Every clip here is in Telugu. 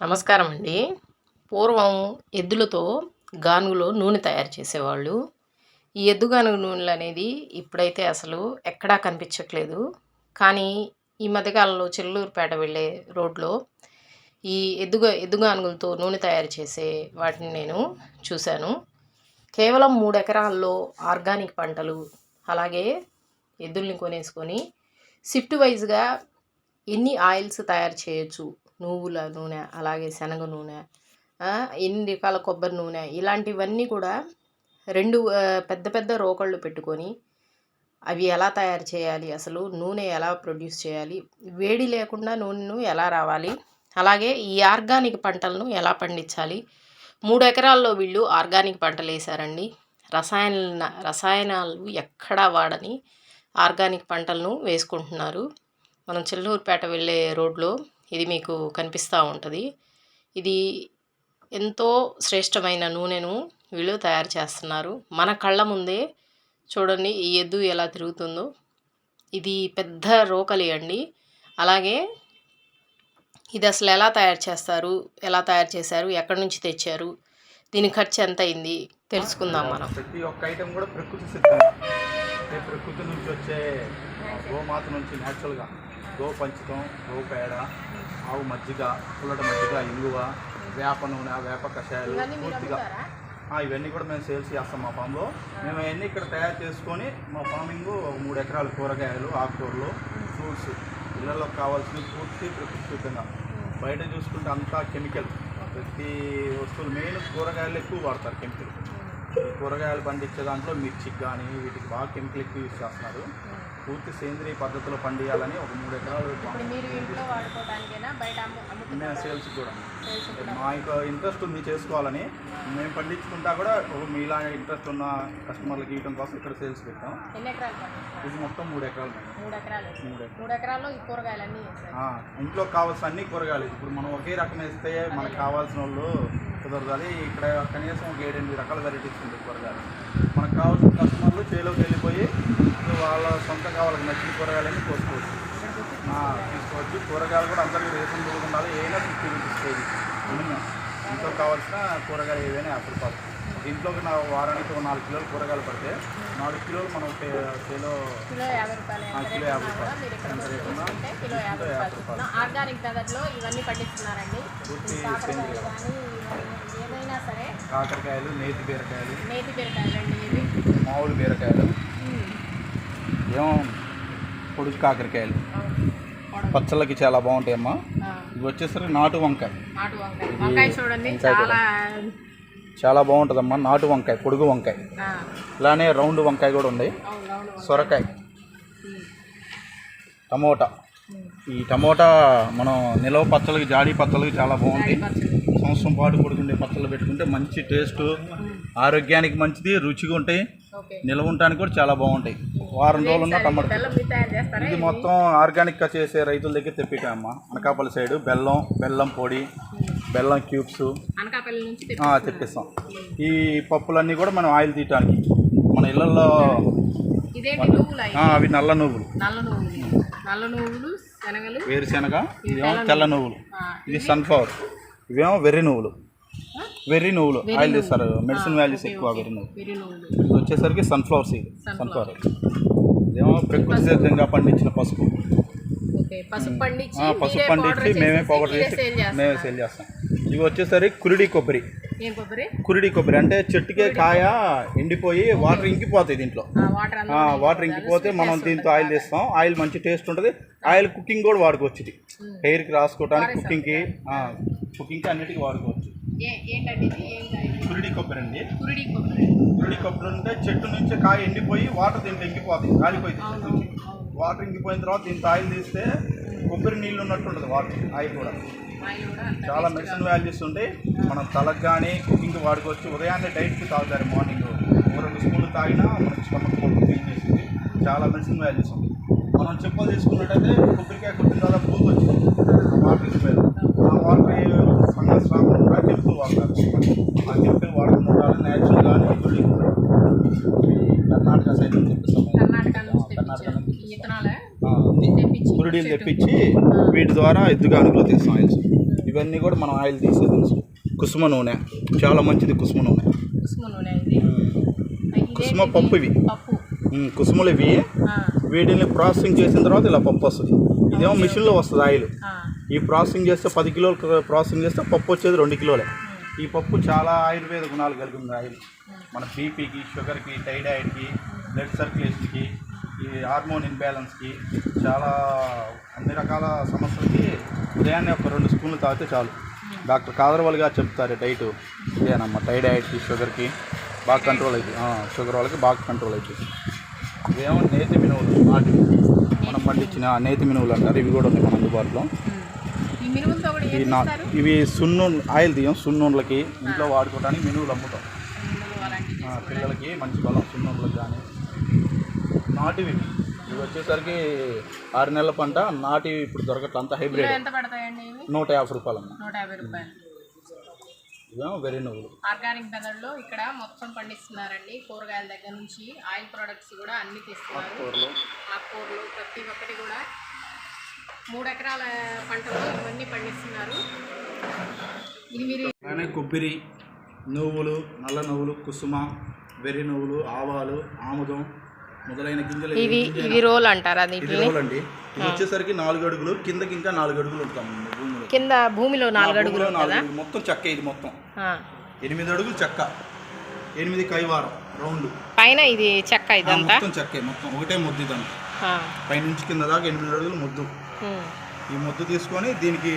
నమస్కారం అండి పూర్వం ఎద్దులతో గానుగలో నూనె తయారు చేసేవాళ్ళు. ఈ ఎద్దుగానుగు నూనెలు అనేది ఇప్పుడైతే అసలు ఎక్కడా కనిపించట్లేదు. కానీ ఈ మధ్యకాలంలో చెల్లూరుపేట వెళ్ళే రోడ్లో ఈ ఎద్దుగా ఎద్దుగానుగులతో నూనె తయారు చేసే వాటిని నేను చూశాను. కేవలం మూడు ఎకరాల్లో ఆర్గానిక్ పంటలు అలాగే ఎద్దుల్ని కొనేసుకొని షిఫ్ట్ వైజ్గా ఎన్ని ఆయిల్స్ తయారు చేయొచ్చు నువ్వుల నూనె అలాగే శనగ నూనె ఎన్ని రకాల కొబ్బరి నూనె ఇలాంటివన్నీ కూడా రెండు పెద్ద పెద్ద రోకళ్ళు పెట్టుకొని అవి ఎలా తయారు చేయాలి అసలు నూనె ఎలా ప్రొడ్యూస్ చేయాలి వేడి లేకుండా నూనెను ఎలా రావాలి అలాగే ఈ ఆర్గానిక్ పంటలను ఎలా పండించాలి మూడు ఎకరాల్లో వీళ్ళు ఆర్గానిక్ పంటలు వేశారండి. రసాయన రసాయనాలు ఎక్కడా వాడని ఆర్గానిక్ పంటలను వేసుకుంటున్నారు. మనం చెల్లూరుపేట వెళ్ళే రోడ్లో ఇది మీకు కనిపిస్తూ ఉంటుంది. ఇది ఎంతో శ్రేష్టమైన నూనెను వీళ్ళు తయారు చేస్తున్నారు. మన కళ్ళ ముందే చూడండి ఈ ఎద్దు ఎలా తిరుగుతుందో. ఇది పెద్ద రోకలి అండి. అలాగే ఇది అసలు ఎలా తయారు చేస్తారు? ఎలా తయారు చేశారు? ఎక్కడి నుంచి తెచ్చారు? దీని ఖర్చు ఎంత అయింది? తెలుసుకుందాం మనం. ప్రతి ఒక్క ఐటెం కూడా ప్రకృతి సిద్ధం ప్రకృతి నుంచి వచ్చే గోమాత నుంచి న్యాచురల్గా గో పంచకం గో పేడ ఆవు మజ్జిగ పుల్లట మజ్జిగ ఇంగువ వేప నూనె వేప కషాయాలు పూర్తిగా. ఇవన్నీ కూడా మేము సేల్స్ చేస్తాం మా ఫామ్లో. మేము అవన్నీ ఇక్కడ తయారు చేసుకొని మా ఫార్మింగ్ ఒక మూడు ఎకరాలు కూరగాయలు ఆకుకూరలు ఫ్రూట్స్ ఇళ్ళలో కావాల్సినవి పూర్తి ప్రకృతి సిద్ధంగా బయట చూసుకుంటే అంతా కెమికల్. ప్రతి వస్తువులు మెయిన్ కూరగాయలు ఎక్కువ వాడతారు కెమికల్. కూరగాయలు పండించే దాంట్లో మిర్చికి కానీ వీటికి బాగా కెమికల్ ఎక్కువ యూజ్ చేస్తున్నారు. పూర్తి సేంద్రియ పద్ధతిలో పండియాలని ఒక మూడు ఎకరాలు మేము సేల్స్ కూడా. మా యొక్క ఇంట్రెస్ట్ ఉంది చేసుకోవాలని. మేము పండించుకుంటా కూడా మీలా ఇంట్రెస్ట్ ఉన్న కస్టమర్లకి ఇవ్వడం కోసం ఇక్కడ సేల్స్ పెట్టాం. ఇది మొత్తం మూడు ఎకరాలు మేడం. ఎకరాలు. ఇంట్లో కావాల్సిన అన్ని కూరగాయలు. ఇప్పుడు మనం ఒకే రకం వేస్తే మనకు కావాల్సిన వాళ్ళు కుదరదు ఇక్కడ కనీసం ఒక ఏడెనిమిది రకాల వెరైటీస్ ఉంటాయి కూరగాయలు. మనకు కావాల్సిన కస్టమర్లు చేలోకి వెళ్ళిపోయి వాళ్ళ సొంత కావాలకి నచ్చిన కూరగాయలన్నీ కోసుకోవచ్చు. తీసుకోవచ్చు. కూరగాయలు కూడా అందరికీ రేషన్ ఉండాలి. ఏదైనా ఫిఫ్టీ రూపీస్ కేజీ. మినిమం. ఇంట్లో కావాల్సిన కూరగాయలు ఏదైనా యాభై రూపాయలు. ఇంట్లోకి నా వారానికి ఒక నాలుగు కిలోలు కూరగాయలు పడితే నాలుగు కిలోలు మనం కిలో కిలో యాభై రూపాయలు. ఆర్గానిక్ ఇవన్నీ పండిస్తున్నారండి. కాకరకాయలు ఏదైనా సరే నేతి బీరకాయలు. నేతి బీరకాయలండి ఇవి. మామూలు బీరకాయలు. ఏమో పొడుగు కాకరకాయలు. పచ్చళ్ళకి చాలా బాగుంటాయమ్మా. ఇవి వచ్చేసరికి నాటు వంకాయ నాటు వంకాయ చూడండి చాలా చాలా బాగుంటుందమ్మా. నాటు వంకాయ పొడుగు వంకాయ. ఇలానే రౌండ్ వంకాయ కూడా ఉంది. సొరకాయ. టమోటా. ఈ టమోటా మనం నిలవ పచ్చళ్ళకి జాడీ పచ్చళ్ళకి చాలా పచ్చడి. సంవత్సరం పాటు కొడుకుండే పచ్చళ్ళు పెట్టుకుంటే మంచి టేస్ట్ ఆరోగ్యానికి మంచిది రుచిగా ఉంటాయి. నిల్వ ఉండటానికి కూడా చాలా బాగుంటాయి. వారం రోజులు ఉన్న టమాటా. ఇది మొత్తం ఆర్గానిక్గా చేసే రైతుల దగ్గర తెప్పిటామమ్మా అనకాపల్లి సైడ్ బెల్లం బెల్లం పొడి బెల్లం క్యూబ్స్. నుంచి తెప్పిస్తాం. ఈ పప్పులన్నీ కూడా మనం ఆయిల్ తీయటానికి మన ఇళ్ళల్లో అవి నల్ల నువ్వులు. నల్ల నువ్వులు. నల్ల నువ్వులు శనగలు వేరుశెనగ ఇదేమో తెల్ల నువ్వులు. ఇది సన్ఫ్లవర్ ఇవేమో వెర్రి నువ్వులు. వెర్రి నువ్వులు. ఆయిల్ తీస్తారు. మెడిసిన్ వాల్యూస్ ఎక్కువ వెర్రి నువ్వులు. ఇది వచ్చేసరికి సన్ఫ్లవర్ సీడ్ సన్ఫ్లవర్ ఇదేమో ప్రకృతి సిద్ధంగా పండించిన పసుపు. పసుపు పండించి మేమే మీరే చేసి చేస్తారు. మేమే సేల్ చేస్తాం. ఇవి వచ్చేసరికి కురిడి కొబ్బరి. ఏం కొబ్బరి? కురిడి కొబ్బరి. అంటే చెట్టుకే కాయ ఎండిపోయి వాటర్ ఇంకిపోతాయి దీంట్లో. వాటర్ ఇంకిపోతే మనం దీంతో ఆయిల్ తీస్తాం. ఆయిల్ మంచి టేస్ట్ ఉంటుంది. ఆయిల్ కుకింగ్ కూడా వాడుకోవచ్చు ఇది హెయిర్కి రాసుకోవడానికి కుకింగ్కి కుకింగ్కి అన్నిటికీ వాడుకోవచ్చు? కురిడి కొబ్బరి అండి. కురిడి కొబ్బరి. కురిడి కొబ్బరి అంటే చెట్టు నుంచి కాయ ఎండిపోయి వాటర్ దీంట్లో ఇంకిపోతాయి. కాలిపోయింది. వాటర్ ఇంకిపోయిన తర్వాత దీంతో ఆయిల్ తీస్తే కొబ్బరి నీళ్ళు ఉన్నట్టు ఉంటుంది వాటర్ ఆయిల్ కూడా. చాలా మెడిసిన్ వాల్యూస్ ఉంటాయి. మనం తలకు కానీ కుకింగ్ వాడుకోవచ్చు. ఉదయాన్నే డైట్కి తాగుతారు మార్నింగ్. ఒక రెండు స్పూన్లు తాగినా మనకి స్టమక్ క్లీన్ చేసింది చాలా మెడిసిన్ వాల్యూస్ ఉంటాయి. మనం చెప్పులు తీసుకున్నట్టయితే కొబ్బరికాయ కొట్టిన తర్వాత పూలు వచ్చింది వాటర్ స్మెల్ ఆ వాటర్ ఫంగస్ రాకుండా కెమికల్ వాడతారు ఆ కెమికల్ వాడకుండా ఉండాలి న్యాచురల్గానే గుడి కర్ణాటక సైడ్ నుంచి తెప్పిస్తాం కర్ణాటక నుంచి కర్ణాటక తెప్పించారు నుంచి ఇది తెప్పించి వీటి ద్వారా ఎద్దుగా అనుకులు తీస్తాం ఆయిల్స్. ఇవన్నీ కూడా మనం ఆయిల్ తీసేది కుసుమ నూనె. చాలా మంచిది కుసుమ నూనె. కుసుమ పప్పు ఇవి. కుసుమలు ఇవి. వీటిని ప్రాసెసింగ్ చేసిన తర్వాత ఇలా పప్పు వస్తుంది. ఇదేమో మిషన్లో వస్తుంది ఆయిల్. ఈ ప్రాసెసింగ్ చేస్తే పది కిలోలు ప్రాసెసింగ్ చేస్తే పప్పు వచ్చేది రెండు కిలోలే. ఈ పప్పు చాలా ఆయుర్వేద గుణాలు కలిగి ఉంది ఆయిల్. మన బీపీకి షుగర్కి థైరాయిడ్కి బ్లడ్ సర్క్యులేషన్కి హార్మోన్ ఇన్బ్యాలెన్స్కి చాలా అన్ని రకాల సమస్యలకి ఉదయాన్నే ఒక రెండు స్పూన్లు తాగితే చాలు. డాక్టర్ కాదరవాల్ గారు చెప్తారు డైట్ ఇదేనమ్మా థైరాయిడ్కి షుగర్కి బాగా కంట్రోల్ అవుతుంది షుగర్ వాళ్ళకి బాగా కంట్రోల్ అవుతుంది ఇవేమో నేతి మినువులు. నాటివి మనం పండించిన నేతి మినువులు అంటారు. ఇవి కూడా ఉన్నాయి మన అందుబాటులో. ఇవి నా ఇవి సున్ను ఆయిల్ తీయం సున్నుండ్లకి. ఇంట్లో వాడుకోవడానికి మినువులు అమ్ముతాం. పిల్లలకి మంచి బలం సున్నుండ్లకు కానీ నాటివి ఇవి. వచ్చేసరికి ఆరు నెలల పంట నాటివి ఇప్పుడు దొరకట్ల అంత హైబ్రిడ్. ఎంత పడతాయండి నూట యాభై రూపాయలమ్మ. నూట యాభై రూపాయలు. ఇవేమో వెరీ నువ్వులు. ఆర్గానిక్ మెథడ్లో ఇక్కడ మొత్తం పండిస్తున్నారండి. కూరగాయల దగ్గర నుంచి ఆయిల్ ప్రొడక్ట్స్ కూడా అన్ని తీస్తున్నారు. కూరలు ఆకుకూరలు ప్రతి ఒక్కటి కూడా మూడు ఎకరాల పంటలో ఇవన్నీ పండిస్తున్నారు. ఇది మీరు అలానే కొబ్బరి నువ్వులు నల్ల నువ్వులు కుసుమ వెర్రి నువ్వులు ఆవాలు ఆముదం మొదలైన గింజలు ఇవి ఇవి రోల్ అంటారా ఇది దీంట్లో రోలండి ఇది వచ్చేసరికి నాలుగు అడుగులు కిందకి ఇంకా నాలుగు అడుగులు ఉంటాం భూమిలో. కింద భూమిలో నాలుగు అడుగులు భూమిలో నాలుగు కదా అడుగులు. మొత్తం చెక్క ఇది మొత్తం. ఆ. ఎనిమిది అడుగులు చెక్క. ఎనిమిది కైవారం రౌండ్. పైన ఇది చెక్క ఇదంతా? మొత్తం చెక్కే మొత్తం. ఒకటే ముద్దు ఇదంతా. ఆ. పైనుంచి కింద దాకా ఎనిమిది అడుగులు ముద్దు. ఉమ్. ఈ ముద్దు తీసుకొని దీనికి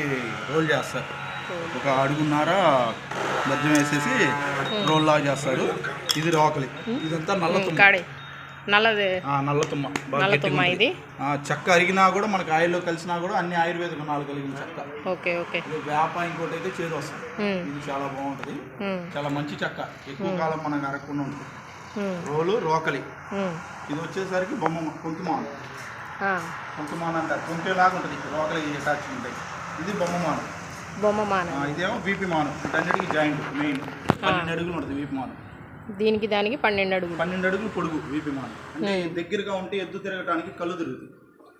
రోల్ చేస్తారు. ఒక అడుగున్నర మధ్యం వేసేసి రోల్ లాగా చేస్తారు. ఇది రోకలి. ఇదంతా నల్ల తుమ్మ. కాడి. నల్లది. నల్ల తుమ్మ. నల్ల తుమ్మ. ఇది. చెక్క అరిగినా కూడా మనకి ఆయిల్లో కలిసినా కూడా అన్ని ఆయుర్వేద గుణాలు కలిగిన చెక్క. Okay okay. ఇది వేప ఇంకోటి అయితే చేదు వస్తుంది. ఇది చాలా బాగుంటుంది. చాలా మంచి చెక్క. ఎక్కువ కాలం మనకు అరగకుండా ఉంటుంది. రోలు రోకలి. ఇది వచ్చేసరికి బొమ్మ కొంకుమాను. కొంకుమాను అంటారు. కొంకెలాగా ఉంటుంది. రోకలి అటాచ్ ఉంటాయి. ఇది బొమ్మమాను బొమ్మ మాన. ఆ, ఇదేమో బీపీ మాను. వీటన్నిటికీ జాయింట్ మెయిన్. పన్నెండు అడుగులు ఉంటుంది వీపీ మాను. దీనికి దానికి పన్నెండు అడుగులు. పన్నెండు అడుగులు పొడుగు వీపీ మాను అంటే దగ్గరగా ఉంటే ఎద్దు తిరగడానికి కళ్ళు తిరుగుతుంది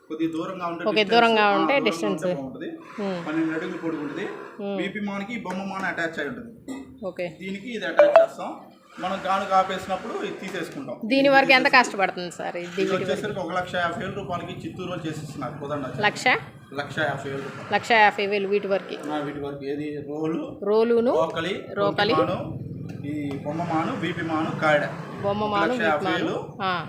కొద్దిగా దూరంగా ఉంటే ఓకే, దూరంగా ఉంటే. బాగుంటుంది. ఉమ్. పన్నెండు అడుగులు పొడుగు ఉంటుంది. వీపీ మానికి బొమ్మ మాన అటాచ్ అయి ఉంటుంది. ఓకే. దీనికి ఇది అటాచ్ చేస్తాం. మనం గాను కాపేసినప్పుడు ఇది తీసేసుకుంటాం. దీని వరకు ఎంత కష్టపడుతుంది సార్ ఇది ఇది వచ్చేసరికి ఒక లక్ష యాభై వేల రూపాయలకి చిత్తూరులో చేసిస్తున్నారు. కుదండ లక్ష? లక్ష యాభై వేల లక్ష యాభై వేలు వీటి వరకు. వీటి వరకు. ఏది? రోలు రోలును రోకలి రోకలి. ఈ బొమ్మమాను బీపీ మాను కాడ బొమ్మ ఒక మాను లక్ష యాభై వేలు.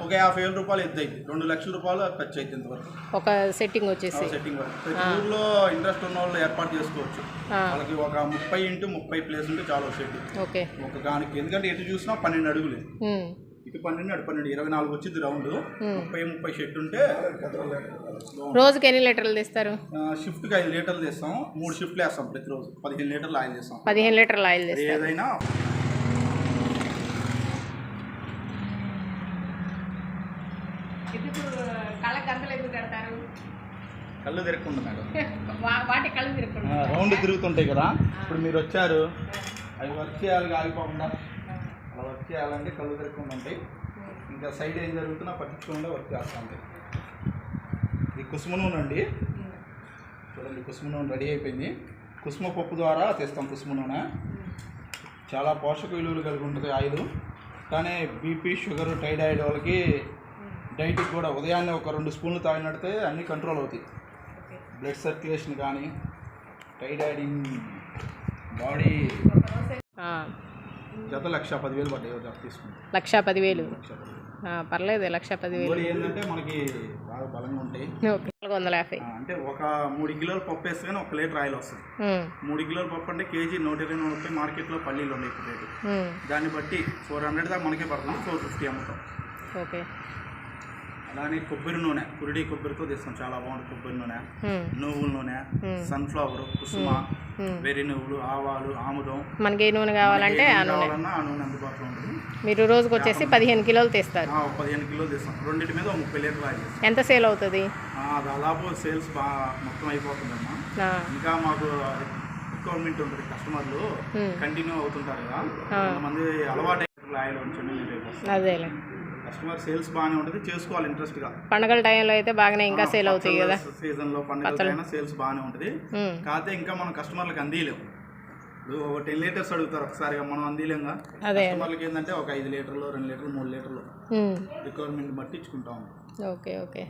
ఒక యాభై వేల రూపాయలు ఎద్దు అయింది. రెండు లక్షల రూపాయలు ఖర్చు ఇంతవరకు. ఒక సెట్టింగ్ వచ్చేసి. సెట్టింగ్ ప్రతి ఊర్లో ఇంట్రెస్ట్ ఉన్న వాళ్ళు ఏర్పాటు చేసుకోవచ్చు. వాళ్ళకి ఒక ముప్పై ఇంటూ ముప్పై ప్లేస్ ఉంటే చాలా షెడ్ ఓకే. ఒక దానికి ఎందుకంటే ఎటు చూసినా పన్నెండు అడుగులు. ఇటు పన్నెండు అటు పన్నెండు ఇరవై నాలుగు వచ్చింది రౌండ్ ముప్పై ముప్పై షెడ్ ఉంటే రోజుకి ఎన్ని లీటర్లు తీస్తారు? ఆ, షిఫ్ట్కి ఐదు లీటర్లు తెస్తాం. మూడు షిఫ్ట్లు వేస్తాం ప్రతిరోజు. పదిహేను లీటర్లు ఆయిల్ చేస్తాం. పదిహేను లీటర్ల ఆయిల్ ఏదైనా కళ్ళు తిరగకుండా మేడం. వాటి కళ్ళు తిరగకుండా. రౌండ్ తిరుగుతుంటాయి కదా. ఇప్పుడు మీరు వచ్చారు. అవి వర్క్ చేయాలి ఆగిపోకుండా అలా వర్క్ చేయాలంటే కళ్ళు తిరగకుండా ఉంటాయి. ఇంకా సైడ్ ఏం జరుగుతున్నా పట్టించకుండా వర్క్ చేస్తూ ఉంటాయి. ఇది కుసుమ నూనె అండి. చూడండి కుసుమ నూనె రెడీ అయిపోయింది. కుసుమ పప్పు ద్వారా తెస్తాం కుసుమ నూనె. చాలా పోషక విలువలు కలిగి ఉంటుంది ఆయిల్. కానీ బీపీ షుగర్ టైరాయిడ్ వాళ్ళకి డైట్కి కూడా ఉదయాన్నే ఒక రెండు స్పూన్లు తాగినట్టే అన్నీ కంట్రోల్ అవుతాయి. బ్లడ్ సర్క్యులేషన్ కానీ టైరాయిడ్ బాడీ ఆ, జత లక్ష పదివేలు పడ్డాయి జత తీసుకుంటాం. లక్ష పదివేలు. పర్లేదు లక్ష పదివేలు. ఏంటంటే మనకి బాగా బలంగా ఉంటాయి. నాలుగు వందల యాభై. అంటే ఒక మూడు కిలోలు పప్పు వేస్తే కానీ ఒక లీటర్ ఆయిల్ వస్తుంది. మూడు కిలోల పప్పు అంటే కేజీ నూట ఇరవై నూట ముప్పై మార్కెట్లో పల్లీలు ఉన్నాయి ఇప్పుడు రేటు. దాన్ని బట్టి ఫోర్ హండ్రెడ్ దాకా మనకే పడుతుంది ఫోర్ ఫిఫ్టీ అమ్ముతాం. ఓకే. అలానే కొబ్బరి నూనె కురిడి కొబ్బరితో తెస్తాం చాలా బాగుంటుంది కొబ్బరి నూనె. నువ్వుల నూనె. సన్ఫ్లవర్ కుసుమ. వెర్రి నువ్వులు ఆవాలు ఆముదం. మనకి ఏ నూనె కావాలంటే ఆ నూనె. ఆ నూనె అందుబాటులో ఉంటుంది. మీరు రోజుకి వచ్చేసి పదిహేను కిలోలు తీస్తారు. పదిహేను కిలోలు తెస్తాం రెండింటి మీద ముప్పై లీటర్లు ఎంత సేల్ అవుతుంది? దాదాపు సేల్స్ బాగా మొత్తం అయిపోతుందమ్మా. ఇంకా మాకు రిక్వైర్మెంట్ ఉంటుంది కస్టమర్లు. కంటిన్యూ అవుతుంటారు కదా. కొంతమంది అలవాటు ఆయిల్ వస్తాం. అదేలే. కస్టమర్ సేల్స్ బాగానే ఉంటుంది చేసుకోవాలి ఇంట్రెస్ట్గా. పండగల టైంలో అయితే బాగానే ఇంకా సేల్ అవుతాయి కదా. సీజన్లో పండుగలైనా సేల్స్ బాగానే ఉంటుంది. కాకపోతే ఇంకా మనం కస్టమర్లకు అందియలేము ఒక టెన్ లీటర్స్ అడుగుతారు ఒకసారిగా మనం అందిలేంగా అదే. కస్టమర్లకి ఏంటంటే ఒక ఐదు లీటర్లు రెండు లీటర్లు మూడు లీటర్లు రిక్వైర్మెంట్ బట్టి ఇచ్చుకుంటాం ఓకే ఓకే.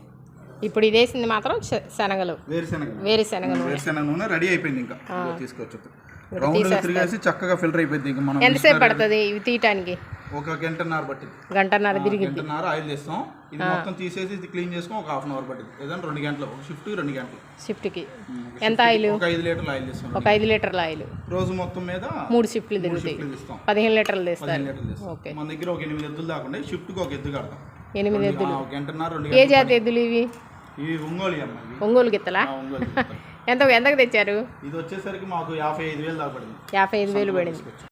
ఇప్పుడు ఇదేసింది మాత్రం శనగలు. వేరుశెనగ వేరుశనగలు వేరుశెనగ నూనె రెడీ అయిపోయింది ఇంకా. తీసుకోవచ్చు రౌండ్ తిరిగేసి చక్కగా ఫిల్టర్ అయిపోయింది ఇంకా మనం ఎంతసేపు పడుతుంది? ఇవి తీయటానికి? ఒక గంటన్నర పట్టింది గంటన్నర తిరిగి గంటన్నర ఆయిల్ తీస్తాం. ఇది మొత్తం తీసేసి ఇది క్లీన్ చేసుకొని ఒక హాఫ్ అన్ అవర్ పట్టింది ఏదైనా రెండు గంటలు ఒక షిఫ్ట్ రెండు గంటలు. షిఫ్ట్కి. ఉమ్, ఎంత ఆయిల్? ఒక ఐదు లీటర్లు ఆయిల్ తీస్తాం. ఒక ఐదు లీటర్ల ఆయిల్. రోజు మొత్తం మీద మూడు షిఫ్ట్లు తిరుగుతాయి. పదిహేను లీటర్లు తీస్తారు. ఓకే. మన దగ్గర ఒక ఎనిమిది ఎద్దులు దాకుండా షిఫ్ట్కి ఒక ఎద్దు కడతాం. ఎనిమిది ఎద్దులు. గంటన్నర రెండు ఏ జాతి ఎద్దులు ఇవి? ఇవి ఒంగోలు అమ్మ ఒంగోలు గిత్తలా. ఎంత ఎంతకు తెచ్చారు? ఇది వచ్చేసరికి మాకు యాభై ఐదు వేలు దాకా పడింది. యాభై ఐదు వేలు పడింది.